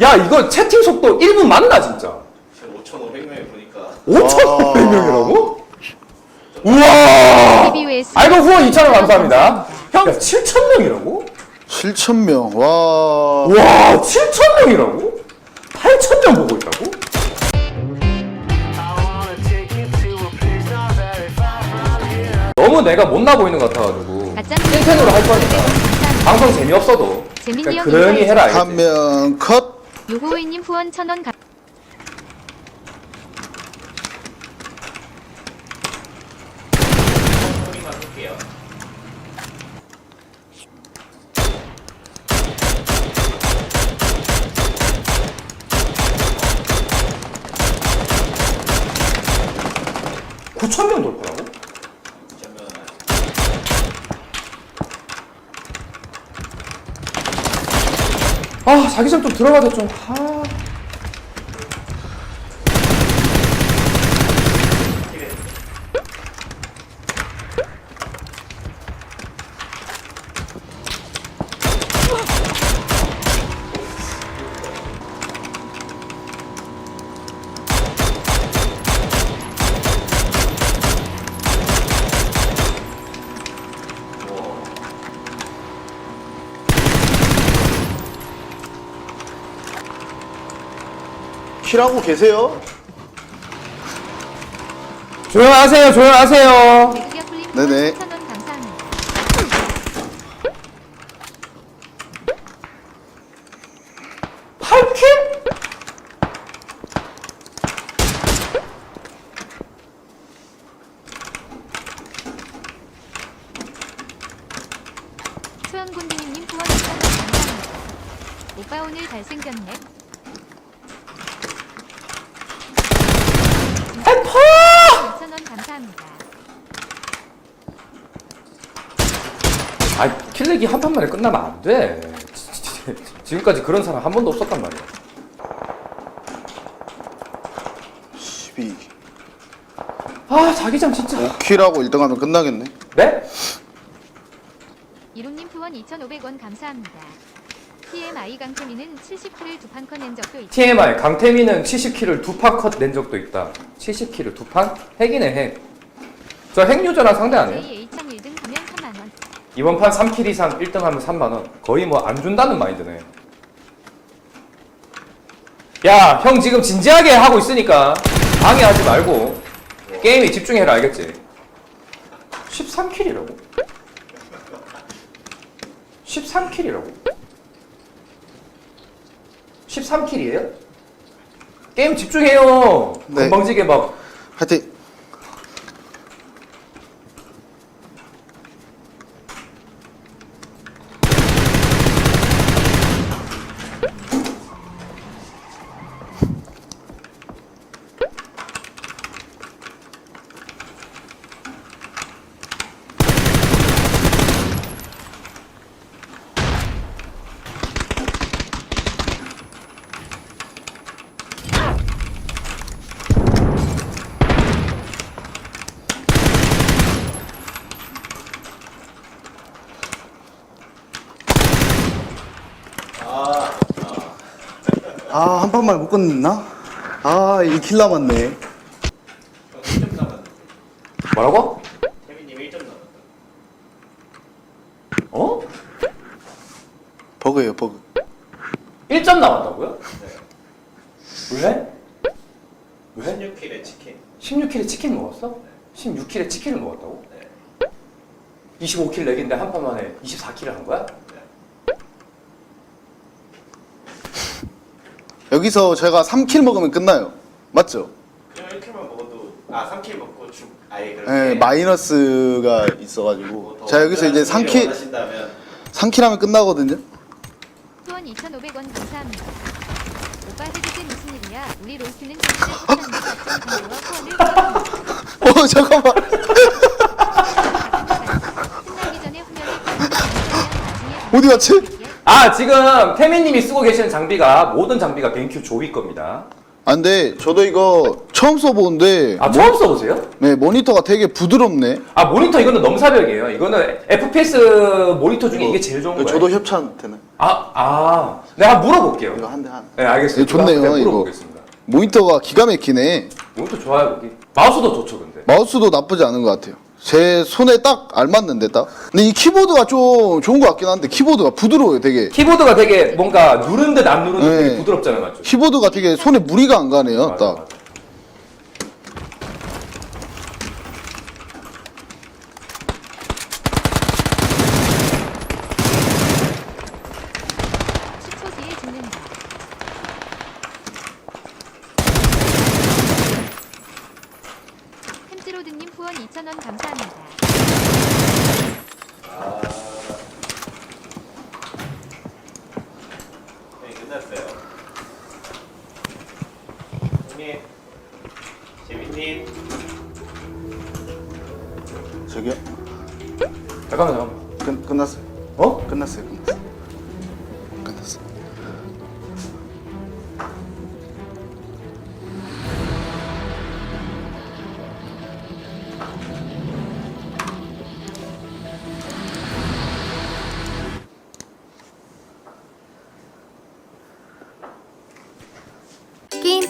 야 이거 채팅 속도 1분 맞나 진짜? 지금 5,500명이 보니까 5,500명이라고? 우와! TBS 아이고 후원 2,000원 감사합니다. 형 7,000명이라고? 7,000명. 와. 와 7,000명이라고? 8,000명 보고 있다고? 너무 내가 못나 보이는 것 같아가지고 가짜 찐텐으로 할 거니까 방송 재미없어도 재민이 그냥 형 그러니 인사해 해라 알겠지? 한 명 컷. 유호이님 후원 천원 가. 소리만 할게요. 구천명 돌파라고? 그러면 아 자기장 좀 들어가자 좀 아. 킬하고 계세요? 조용하세요 조용하세요 네네. 후원 천원 감사합니다. 팔킬 수연군디님 후원 천원 감사합니다. 오빠 오늘 잘생겼네. 해퍼 2천원 감사합니다. 아 킬렉이 한 판만에 끝나면 안 돼 지금까지 그런 사람 한 번도 없었단 말이야 12. 아 자기장 진짜 5킬하고 1등 하면 끝나겠네. 네? 이룸님 후원 2,500원 감사합니다. TMI 강태민은 70킬을 두판 커낸 적도 있다. TMI 강태민은 70킬을 두 판 컷 낸 적도 있다 70킬을 두 판? 핵이네 핵 저 핵유저랑 상대 안 해요? JH 1등 하면 3만원. 이번 판 3킬 이상 1등 하면 3만원 거의 뭐 안 준다는 마인드네 야 형 지금 진지하게 하고 있으니까 방해하지 말고 게임에 집중해라 알겠지? 13킬이라고? 13킬이라고? 13킬이에요? 게임 집중해요 네. 건방지게 막 하여튼 아, 한 판만 못 끝냈나? 아, 1킬 남았네. 형 1점 남았는데. 뭐라고? 태민님 1점 남았다. 어? 버그예요, 버그. 1점 나왔다고요? 네. 왜? 왜? 16킬에 치킨. 16킬에 치킨 먹었어? 16킬에 치킨을 먹었다고? 네. 25킬 내긴데 한 판 만에 24킬을 한 거야? 여기서 제가 3킬 먹으면 끝나요. 맞죠? 그냥 1킬만 먹어도 아 3킬 먹고 죽 아예 그렇게. 네, 마이너스가 뭐 있어가지고. 더 자, 여기서 이제 특별한 3킬, 승리를 원하신다면 3킬 하면 끝나거든요. 후원 2,500원 감사합니다. 오빠 해주제 무슨 일이야? 우리. 후원을 어, 잠깐만. 전에 나중에 어디 갔지? 아 지금 태민님이 쓰고 계시는 장비가 모든 장비가 뱅큐 조이 겁니다 아 근데 저도 이거 처음 써보는데 아 처음 써보세요? 네 모니터가 되게 부드럽네. 아 모니터 이거는 넘사벽이에요. 이거는 FPS 모니터 중에 이게 제일 좋은 거예요. 저도 협찬 되나요? 아, 아, 내가 한번 물어볼게요. 이거 한 대 한. 네, 알겠습니다. 이거 좋네요, 제가 이거. 물어보겠습니다. 모니터가 기가 막히네. 모니터 좋아요, 거기. 마우스도 좋죠, 근데. 마우스도 나쁘지 않은 것 같아요. 제 손에 딱 알맞는데 딱. 근데 이 키보드가 좀 좋은 것 같긴 한데 키보드가 부드러워요, 되게. 키보드가 되게 뭔가 누른 듯 안 누른 듯 네. 되게 부드럽잖아요, 맞죠? 키보드가 되게 손에 무리가 안 가네요, 딱.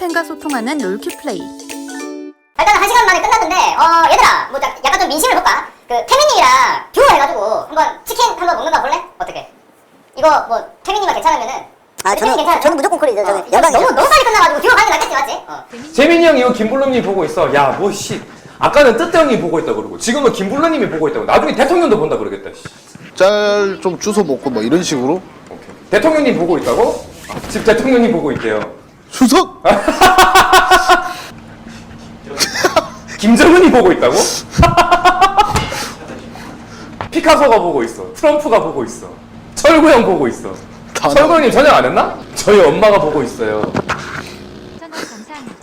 팬과 소통하는 롤큐 플레이. 일단은 한 시간 만에 끝났는데 어 얘들아 뭐 자- 약간 좀 민심을 볼까? 그 태민님이랑 듀오 해가지고 한번 치킨 한번 먹는 거 볼래? 어떻게? 이거 뭐 태민님만 괜찮으면은 아, 저는, 저는 무조건 콜이죠. 저는 어, 영광이죠. 너무 너무 빨리 끝나가지고 듀오 가는 게 낫겠지 맞지? 어. 재민이 형 이 거 김블루님 보고 있어. 야, 뭐, 씨. 아까는 뜨뜨 형님 보고 있다 그러고, 지금은 김블루님이 보고 있다고. 나중에 대통령도 본다 그러겠다, 씨. 짤 좀 주워 먹고 뭐 이런 식으로. 오케이. 대통령님 보고 있다고? 아, 지금 대통령님 보고 있대요. 추석! 김정은이 보고 있다고? 피카소가 보고 있어. 트럼프가 보고 있어. 철구 형 보고 있어. 다 철구 형님 저녁 안 했나? 저희 엄마가 보고 있어요. 2,000원 감사합니다.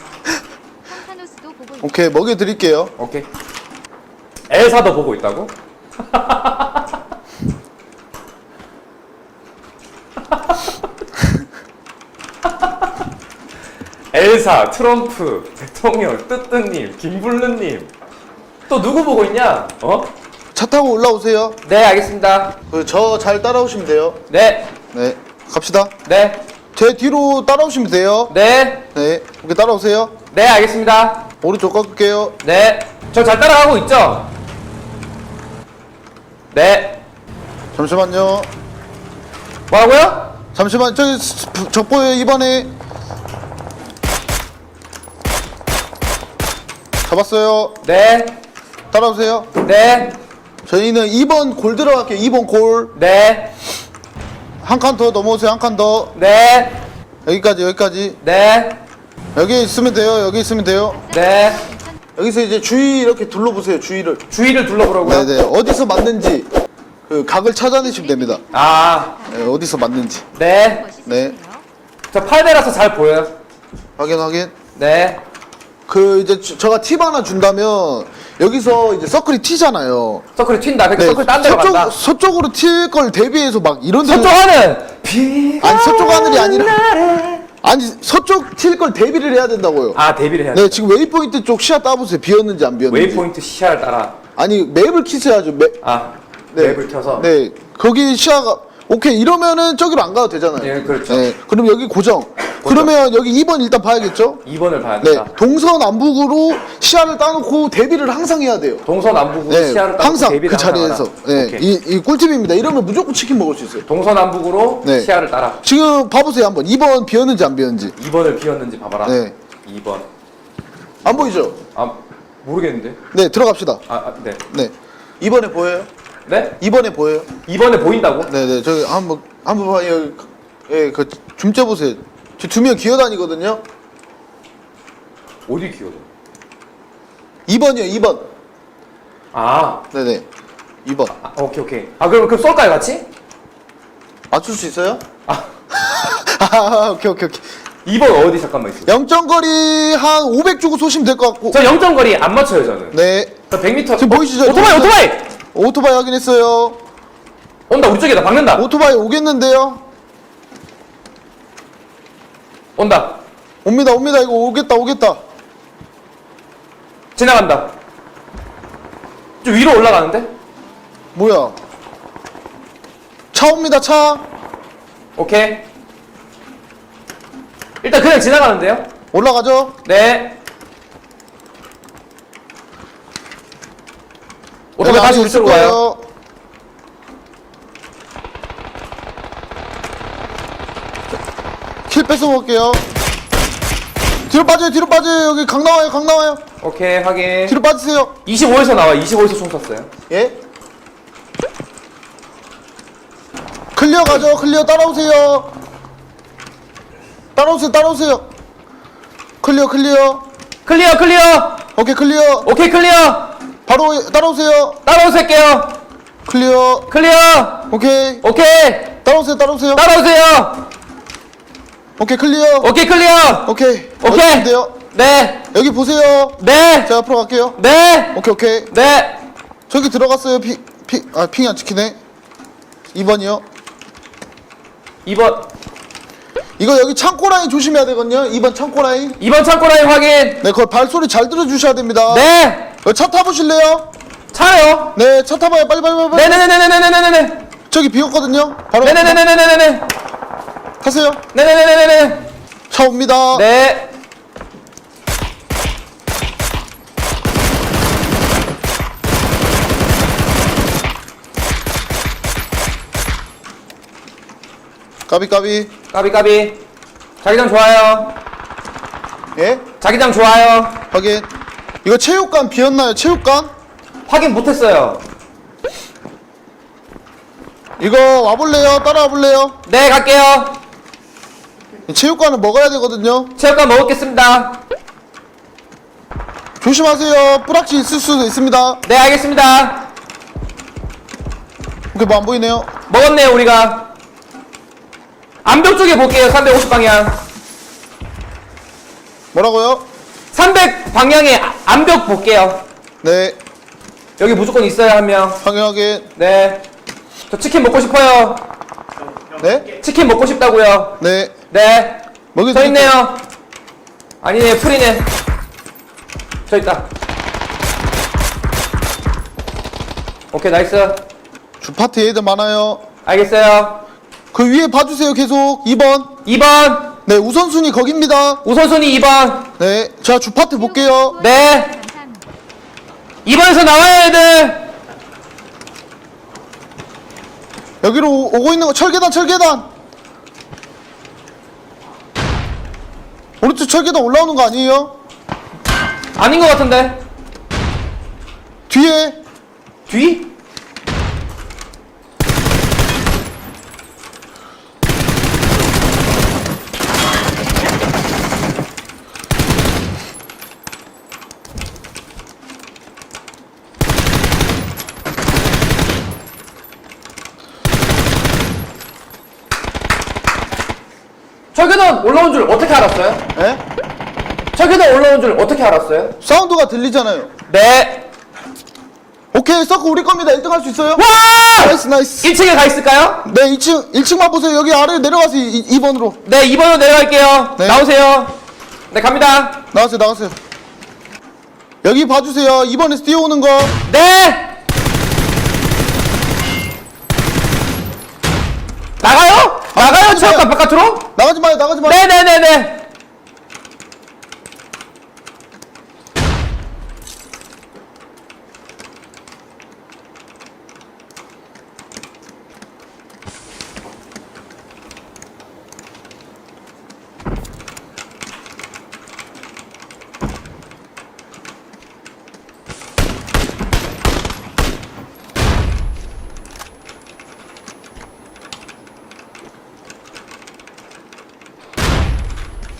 황타노스도 보고 있다. 오케이, 먹여 드릴게요. 오케이. 엘사도 보고 있다고? 엘사, 트럼프, 대통령, 뜨뜨님, 김블루님. 또 누구 보고 있냐? 어? 차 타고 올라오세요. 네, 알겠습니다. 그저잘 따라오시면 돼요. 네, 네, 갑시다. 네, 제 뒤로 따라오시면 돼요. 네, 네, 오케이 따라오세요. 네, 알겠습니다. 오른쪽 꺾을게요. 네. 저 잘 따라가고 있죠? 네. 잠시만요. 뭐라고요? 잠시만, 저기 스- 적 보여요, 이번에. 잡았어요. 네, 따라오세요. 네, 저희는 2번 골 들어갈게요. 2번 골. 네, 한 칸 더 넘어오세요. 한 칸 더. 네, 여기까지, 여기까지. 네, 여기 있으면 돼요. 여기 있으면 돼요. 네. 여기서 이제 주위 이렇게 둘러보세요. 주위를. 주위를 둘러보라고요? 네네. 어디서 맞는지 그 각을 찾아내시면 됩니다. 아, 네, 어디서 맞는지. 네. 멋있으시네요. 저 8배라서 잘 보여요. 확인, 확인. 네. 그 이제 저- 저가 팁 하나 준다면 여기서 이제 서클이 튀잖아요. 서클이 튄다. 그러니까 서클 딴 데로 네. 서쪽, 간다. 서쪽으로 튈 걸 대비해서 막 이런 데로 서쪽 하늘! 비가 아니, 서쪽 하늘이 아니라- 날에. 아니 서쪽 튈 걸 대비를 해야 된다고요. 아, 데뷔를 해야 돼. 네 지금 웨이포인트 쪽 시야 따보세요. 비었는지 안 비었는지. 웨이포인트 시야를 따라. 아니 맵을 키세야죠. 맵. 아, 네. 맵을 켜서. 네 거기 시야가 오케이 이러면은 저기로 안 가도 되잖아요. 예, 그렇죠. 네 그럼 여기 고정. 그러면 여기 2번 일단 봐야겠죠. 2번을 봐야 네 된다. 동서남북으로 시야를 따놓고 대비를 항상 해야 돼요. 동서남북으로 네, 시야를 따고 항상 대비를 그 자리에서 항상 하라. 네, 오케이. 이, 이 꿀팁입니다. 이러면 무조건 치킨 먹을 수 있어요. 동서남북으로 네. 시야를 따라. 지금 봐보세요 한번 2번 비었는지 안 비었는지 2번을 비웠는지 봐봐라. 네. 2번. 안 보이죠? 아, 모르겠는데. 네 들어갑시다. 아, 아 네. 네 2번에 보여요? 네? 2번에 보여요? 2번에 보인다고? 네네 저기 한번 한번 봐요. 예그 줌째 보세요. 저 두 명 기어다니거든요. 어디 기어도? 2번이요 2번. 아, 네네 2번. 아, 오케이, 오케이. 아, 그럼, 그럼 쏠까요, 같이? 맞출 수 있어요? 아 오케이 오케이 오케이. 2번 어디 잠깐만 있어. 영점거리 한 500 주고 쏘시면 될 것 같고. 저 0점 거리 안 맞춰요, 저는. 네 저 100m. 지금 보이시죠? 오토바이? 오토바이! 오토바이 확인했어요. 온다, 우리 쪽이다, 박는다. 오토바이 오겠는데요? 온다. 옵니다 옵니다 이거 오겠다 오겠다 지나간다. 좀 위로 올라가는데? 뭐야 차 옵니다 차 오케이. 일단 그냥 지나가는데요? 올라가죠 네. 오토바이 다시 우리 쪽으로 가요. 거예요. 킬 뺏어 먹을게요 뒤로 빠져요 뒤로 빠져요 여기 강 나와요 강 나와요 오케이, 확인. 뒤로 빠지세요 25에서 나와. 25에서 총 쐈어요. 예 클리어 가죠 클리어 따라오세요 따라오세요 따라오세요 클리어 클리어 클리어, 클리어! 오케이 클리어 오케이, 클리어! 바로 따라오세요 따라오실게요! 클리어 클리어! 오케이 오케이! 따라오세요 따라오세요 따라오세요! 오케이 클리어 오케이, 클리어! 오케이 오케이! 돼요 네! 여기 보세요 네! 제가 앞으로 갈게요 네! 오케이 오케이 네! 저기 들어갔어요 핑 핑아 핑이 안 찍히네 2번이요 2번, 이거 여기 창고 라인 조심해야 되거든요 2번 창고 라인 2번 창고 라인 확인! 네 거기 발소리 잘 들어주셔야 됩니다 네! 여기 차 타보실래요? 차요! 네 차 타봐요 빨리 빨리 빨리 빨리 네네네네네네네네! 저기 비었거든요 바로 네네네네네네네! 타세요 네네네네네네! 차 옵니다 네! 까비 까비 까비 까비 자기장 좋아요 예? 자기장 좋아요 확인 이거 체육관 비었나요? 체육관? 확인 못했어요. 이거 와볼래요? 따라와 볼래요? 네 갈게요. 체육관은 먹어야 되거든요. 체육관 먹겠습니다. 조심하세요. 뿌락지 있을 수도 있습니다. 네 알겠습니다. 오케이 뭐 안 보이네요. 먹었네요 우리가. 암벽 쪽에 볼게요 350 방향. 뭐라고요? 300 방향에 아- 암벽 볼게요 네 여기 무조건 있어요 한명 확인 확인 네. 저 치킨 먹고 싶어요. 네? 치킨 먹고 싶다고요. 네 네. 먹이 저 있네요. 아니네, 풀이네. 저 있다. 오케이, 나이스. 주파티 애들 많아요 알겠어요. 그 위에 봐주세요 계속 2번 2번. 네 우선순위 거깁니다 우선순위 2번. 네 자 주파티 볼게요 네. 감사합니다. 2번에서 나와요, 애들. 여기로 오- 오고 있는 거 철계단 철계단 오른쪽 철계단 올라오는 거 아니에요? 아닌 것 같은데. 뒤에 뒤? 저기는 올라온 줄 어떻게 알았어요? 예? 저기는 올라온 줄 어떻게 알았어요? 사운드가 들리잖아요 네. 오케이 서클 우리 겁니다 1등 할 수 있어요? 와! 나이스 나이스 1층에 가 있을까요? 네 2층 1층만 보세요 여기 아래 내려가서 2, 번으로 네, 2번으로 내려갈게요. 네. 나오세요. 네, 갑니다. 나가세요 나가세요 여기 봐주세요 2번에서 뛰어오는 거 네! 나가요? 나가요? 체육관 바깥으로? 나가지 마요 나가지 마요 네네네네.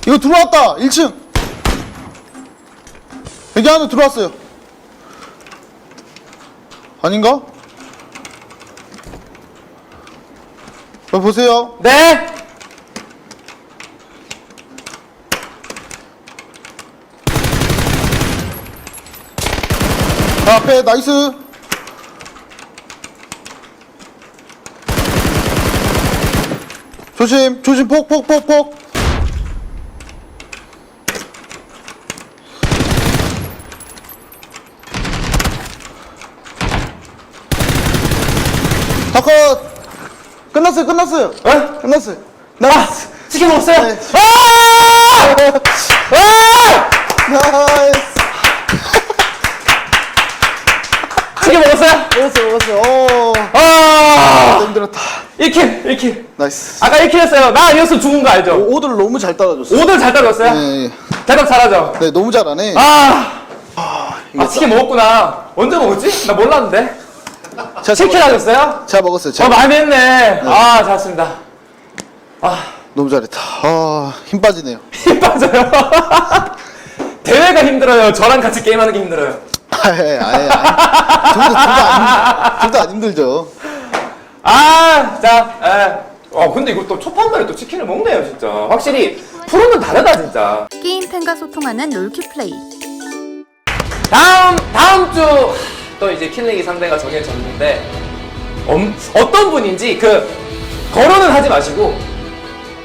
이거 들어왔다. 1층. 여기 안에 들어왔어요. 아닌가? 여기 보세요. 네. 자, 앞에 나이스. 조심 조심. 폭폭 폭폭 아까 끝났어요 끝났어요 어? 끝났어요 아! 나이스 치킨 먹었어요? 네. 아! 아! 나이스 치킨 먹었어요? 먹었어요 먹었어요 오 아! 힘들었다 1킬, 1킬. 나이스 아까 1킬 했어요. 나 아니었으면 죽은 거 알죠? 오, 오들 너무 잘 따라줬어 5들 잘 따라줬어요? 네, 대답 잘하죠? 네 너무 잘하네 아! 이거 아, 치킨 먹었구나. 언제 먹었지? 나 몰랐는데. 제가 치킨. 하셨어요? 제가 먹었어요 어, 제가 많이 했네. 아, 잘했습니다. 아, 너무 잘했다 아 힘 빠지네요 힘 빠져요. 대회가 힘들어요. 저랑 같이 게임하는 게 힘들어요. 아예 아예 아예 둘다 둘다 둘다 안 힘들죠 아, 자, 에. 어, 근데 이거 또 초판만에 또 치킨을 먹네요, 진짜. 확실히 프로는 다르다, 진짜. 게임 팬과 소통하는 롤큐 플레이. 다음 다음 주 또 이제 킬링이 상대가 정해졌는데 엄, 어떤 분인지 그 거론은 하지 마시고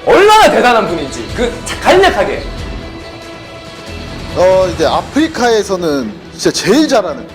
얼마나 대단한 분인지 그 자- 간략하게. 어 이제 아프리카에서는 진짜 제일 잘하는.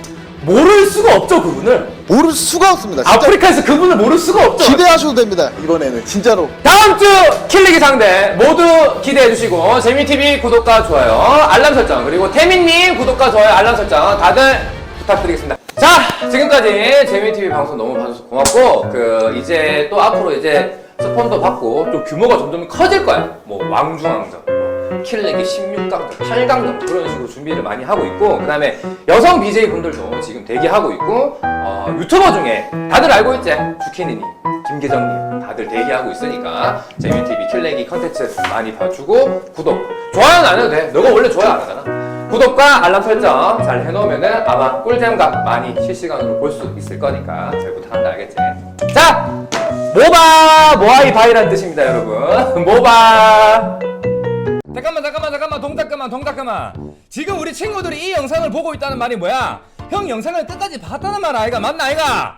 모를 수가 없죠 그분을. 모를 수가 없습니다. 진짜 아프리카에서 그분을 모를 수가 없죠. 기대하셔도 됩니다 이번에는. 진짜로. 다음 주 킬리기 상대 모두 기대해 주시고 재미TV 구독과 좋아요 알람 설정 그리고 태민님 구독과 좋아요 알람 설정 다들 부탁드리겠습니다 자 지금까지 재미TV 방송 너무 봐줘서 고맙고 그 이제 또 앞으로 이제 스폰도 받고 좀 규모가 점점 커질 거야. 뭐 왕중왕전 뭐 킬리기 16강전 8강전 그런 식으로 준비를 많이 하고 있고 그 다음에 여성 BJ 분들도 지금 대기하고 있고 어, 유튜버 중에 다들 알고 있지? 주키니님 김계정님 다들 대기하고 있으니까 재미TV 킬레기 컨텐츠 많이 봐주고 구독. 좋아요는 안 해도 돼. 너가 원래 좋아요 안 하잖아 구독과 알람 설정 잘 해놓으면은 아마 꿀잼각 많이 실시간으로 볼 수 있을 거니까 잘 부탁한다 알겠지? 자 모바 모아이 바이란 뜻입니다 여러분. 모바. 잠깐만 잠깐만 잠깐만. 동작 그만 동작 그만. 지금 우리 친구들이 이 영상을 보고 있다는 말이 뭐야? 형 영상을 끝까지 봤다는 말 아이가 맞나 아이가